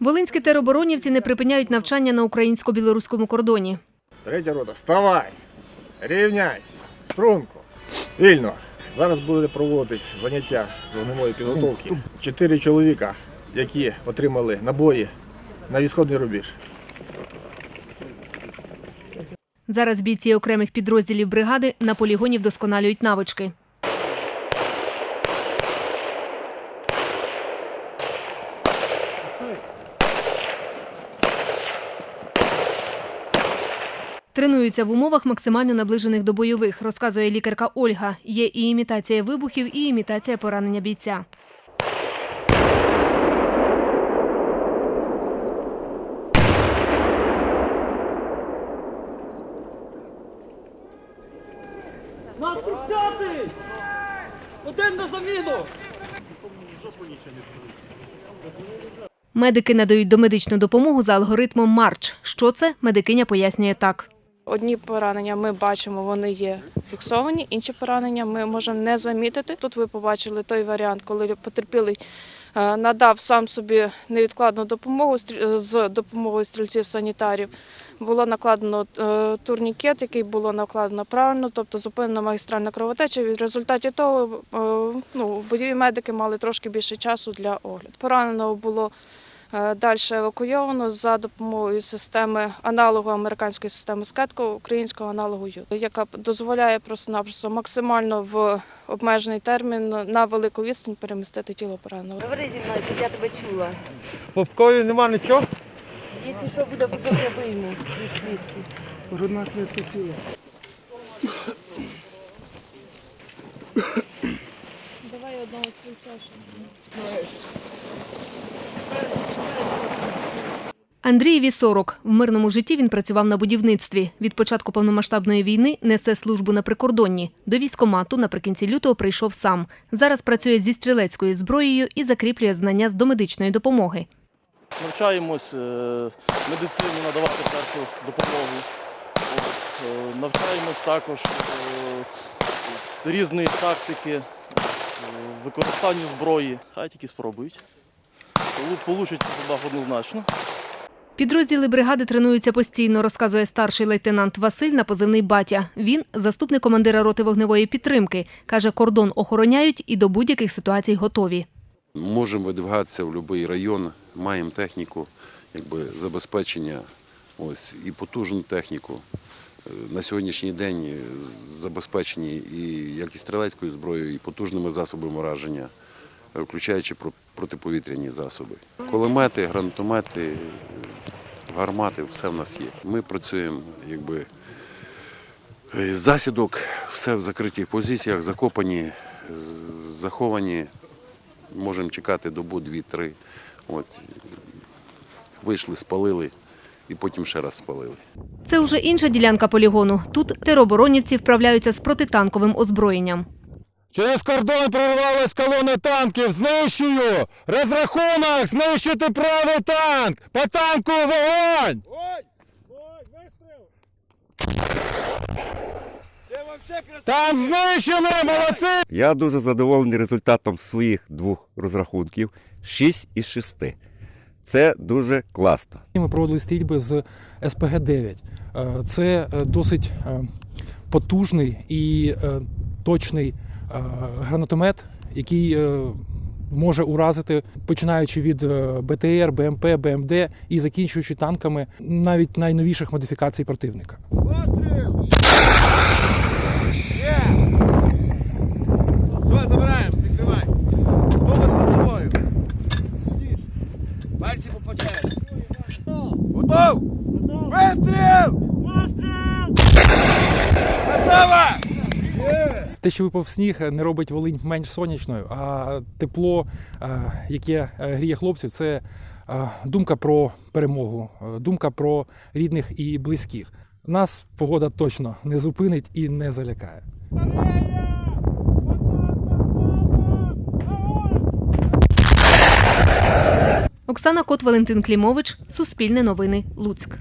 Волинські тероборонівці не припиняють навчання на українсько-білоруському кордоні. Третя рота, вставай! Рівняйся! Струнко! Вільно! Зараз буде проводитись заняття з вогневої підготовки. Чотири чоловіка, які отримали набої на відсходний рубіж. Зараз бійці окремих підрозділів бригади на полігоні вдосконалюють навички. Тренуються в умовах максимально наближених до бойових, розказує лікарка Ольга. Є і імітація вибухів, і імітація поранення бійця. Один на заміну! Медики надають домедичну допомогу за алгоритмом Марч. Що це? Медикиня пояснює так. Одні поранення ми бачимо, вони є фіксовані, інші поранення ми можемо не замітити. Тут ви побачили той варіант, коли потерпілий е, надав сам собі невідкладну допомогу з допомогою стрільців-санітарів. Було накладено е, турнікет, який було накладено правильно, тобто зупинена магістральна кровотеча. В результаті того е, ну, бойові медики мали трошки більше часу для огляду. Пораненого було Е, Далі евакуйовано за допомогою системи аналогу американської системи СКЕТКО, українського аналогу ЮТ, яка дозволяє просто-напросто максимально в обмежений термін на велику відстань перемістити тіло пораненого. Говори зі мною, щоб я тебе чула. Попкою нема нічого? Якщо що буде, потім я вийму від. Грудна клітка ціла. Давай одного стрільця. Андрієві 40. В мирному житті він працював на будівництві. Від початку повномасштабної війни несе службу на прикордонні. До військомату наприкінці лютого прийшов сам. Зараз працює зі стрілецькою зброєю і закріплює знання з домедичної допомоги. Навчаємось е, медицині надавати першу допомогу. Е, Навчаємось також е, різної тактики, використанню зброї. Хай тільки спробують. Полу- Получать однозначно. Підрозділи бригади тренуються постійно, розказує старший лейтенант Василь на позивний батя. Він заступник командира роти вогневої підтримки. Каже, кордон охороняють і до будь-яких ситуацій готові. Можемо видвигатися в будь-який район, маємо техніку, якби забезпечення, ось і потужну техніку. Е, На сьогоднішній день забезпечені і як і стрілецькою зброєю, і потужними засобами ураження, е, включаючи про- протиповітряні засоби. Кулемети, гранатомети, е, гармати, все в нас є. Ми працюємо якби е, засідок, все в закритих позиціях, закопані, заховані можемо чекати добу, дві-три. Вийшли, спалили і потім ще раз спалили. Це вже інша ділянка полігону. Тут тероборонівці вправляються з протитанковим озброєнням. Через кордон прорвалась колона танків. Знищую! Розрахунок! Знищити правий танк! По танку вогонь! Танк знищений! Молодці! Я дуже задоволений результатом своїх двох розрахунків 6 із 6. Це дуже класно. Ми проводили стрільби з СПГ-9. Е, Це е, досить е, потужний і точний гранатомет, який е, може уразити, починаючи від е, БТР, БМП, БМД і закінчуючи танками навіть найновіших модифікацій противника. Все, забираємо, Те, що випав сніг, не робить Волинь менш сонячною, а тепло, е, яке е, гріє хлопців, це е, думка про перемогу, думка про рідних і близьких. Нас погода точно не зупинить і не залякає. Оксана Кот, Валентин Клімович, Суспільне новини, Луцьк.